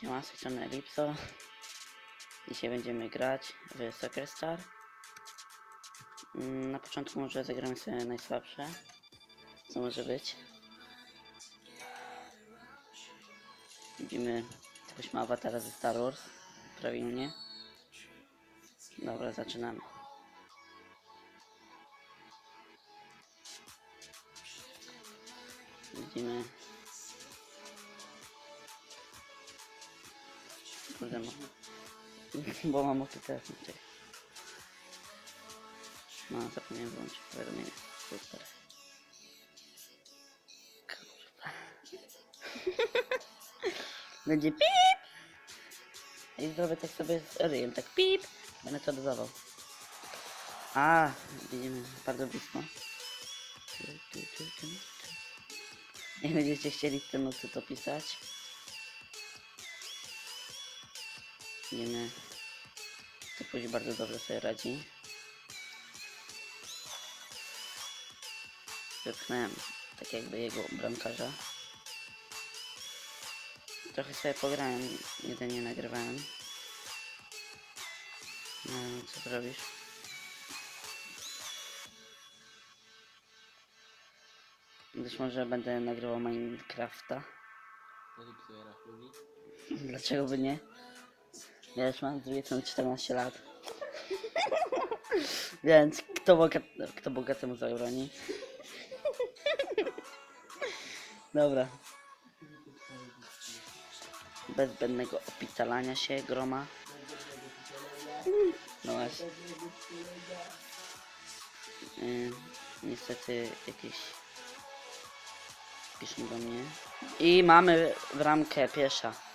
Siema, z strony Elipso. Dzisiaj będziemy grać w Soccer Star. Mm, Na początku może zagramy sobie najsłabsze. Co może być? Widzimy jakiegoś ma awatara ze Star Wars. Prawilnie. Dobra, zaczynamy. Widzimy Kurde, mam. Bo mam ochotę telefon. Czekaj. No, zapomniałem wyłączyć powiadomienie. Super. Kurwa. Będzie pip! I zrobię tak sobie z ryjem, tak pip! Będę to dodawał. A, widzimy bardzo blisko. Tu, tu, tu, tu, tu. Jak będziecie chcieli w tym nocy to pisać. Wiemy, to później bardzo dobrze sobie radzi. Wypchnąłem tak jakby jego bramkarza. Trochę sobie pograłem, jedynie nagrywałem. No, co zrobisz? Być może będę nagrywał Minecrafta. Dlaczego by nie? Ja już mam z drugiej strony 14 lat. Więc kto, boga, kto bogatemu zabroni? Dobra. Bez zbędnego opitalania się groma. No właśnie. Yy, niestety jakieś piszą do mnie. I mamy bramkę piesza.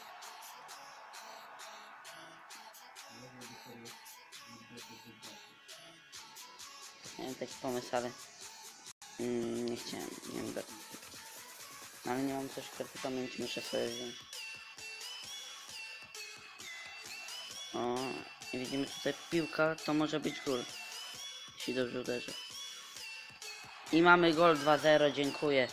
Miałem taki pomysł, ale mm, nie chciałem, nie wiem. No, Ale nie mam też karty pamięci, muszę sobie wziąć. O, widzimy tutaj piłka, to może być gol. Jeśli dobrze uderzę. I mamy gol 2-0, dziękuję.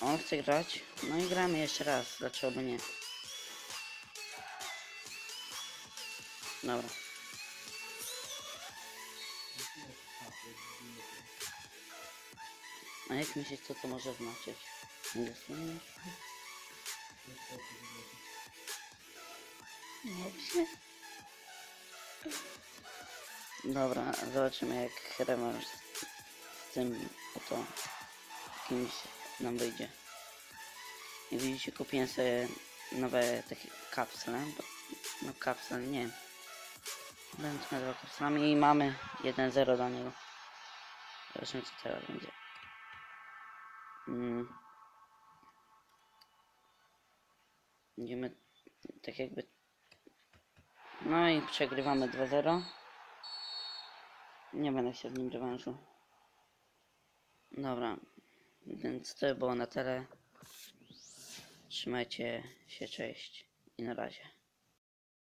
On chce grać? No i gramy jeszcze raz, dlaczego by nie? Dobra. A jak myślisz, co to może znaczyć? Nie wiem. Dobra, zobaczymy jak rewanż z, tym oto kimś nam wyjdzie. I widzicie, kupiłem sobie nowe takie kapsle. No kapsle, nie. To nazywał kapslami i mamy 1-0 dla niego. Zobaczymy co teraz będzie. Mm. Będziemy tak jakby... No i przegrywamy 2-0. Nie będę się w nim rewanżu. Dobra, więc to było na tyle. Trzymajcie się, cześć i na razie.